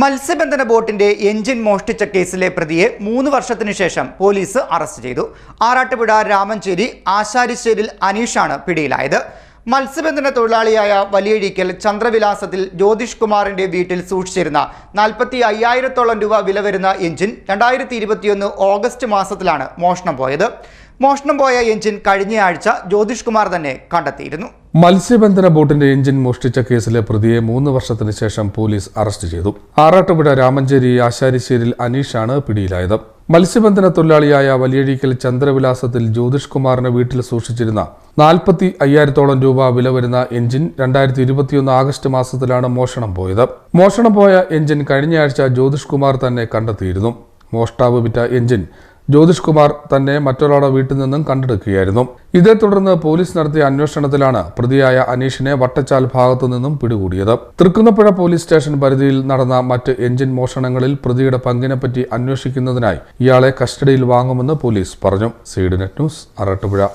മത്സ്യബന്ധന ബോട്ടിന്റെ എഞ്ചിൻ മോഷ്ടിച്ച കേസിലെ പ്രതിയെ മൂന്ന് വർഷത്തിനു ശേഷം പോലീസ് അറസ്റ്റ് ചെയ്തു. ആറാട്ടുപുഴ രാമഞ്ചേരി ആശാരിശ്ശേരിൽ അനീഷാണ് പിടിയിലായത്. മത്സ്യബന്ധന തൊഴിലാളിയായ വലിയഴിക്കൽ ചന്ദ്രവിലാസത്തിൽ ജ്യോതിഷ് കുമാറിന്റെ വീട്ടിൽ സൂക്ഷിച്ചിരുന്ന നാൽപ്പത്തി അയ്യായിരത്തോളം രൂപ വില വരുന്ന എഞ്ചിൻ രണ്ടായിരത്തി ഇരുപത്തിയൊന്ന് ഓഗസ്റ്റ് മാസത്തിലാണ് മോഷണം പോയത്. മോഷണം പോയ എഞ്ചിൻ കഴിഞ്ഞയാഴ്ച ജ്യോതിഷ് കുമാർ തന്നെ കണ്ടെത്തിയിരുന്നു. മത്സ്യബന്ധന ബോട്ടിന്റെ എഞ്ചിൻ മോഷ്ടിച്ച കേസിലെ പ്രതിയെ മൂന്ന് വർഷത്തിന് ശേഷം പോലീസ് അറസ്റ്റ് ചെയ്തു. ആറാട്ടുപുഴ രാമഞ്ചേരി ആശാരിശ്ശേരിൽ അനീഷാണ് പിടിയിലായത്. മത്സ്യബന്ധന തൊഴിലാളിയായ വലിയഴീക്കൽ ചന്ദ്രവിലാസത്തിൽ ജ്യോതിഷ് കുമാറിന്റെ വീട്ടിൽ സൂക്ഷിച്ചിരുന്ന നാൽപ്പത്തി അയ്യായിരത്തോളം രൂപ വില വരുന്ന എഞ്ചിൻ രണ്ടായിരത്തി ഇരുപത്തിയൊന്ന് ആഗസ്റ്റ് മാസത്തിലാണ് മോഷണം പോയത്. മോഷണം പോയ എഞ്ചിൻ കഴിഞ്ഞയാഴ്ച ജ്യോതിഷ് കുമാർ തന്നെ കണ്ടെത്തിയിരുന്നു. മോഷ്ടാവ് വിറ്റ എഞ്ചിൻ ജ്യോതിഷ് കുമാർ തന്നെ മറ്റൊരാളുടെ വീട്ടിൽ നിന്നും കണ്ടെടുക്കുകയായിരുന്നു. ഇതേ തുടർന്ന് പോലീസ് നടത്തിയ അന്വേഷണത്തിലാണ് പ്രതിയായ അനീഷിനെ വട്ടച്ചാൽ ഭാഗത്തു നിന്നും പിടികൂടിയത്. തൃക്കുന്നപ്പുഴ പോലീസ് സ്റ്റേഷൻ പരിധിയിൽ നടന്ന മറ്റ് എഞ്ചിൻ മോഷണങ്ങളിൽ പ്രതിയുടെ പങ്കിനെപ്പറ്റി അന്വേഷിക്കുന്നതിനായി ഇയാളെ കസ്റ്റഡിയിൽ വാങ്ങുമെന്ന് പോലീസ് പറഞ്ഞു. Seed net news Arattupuzha.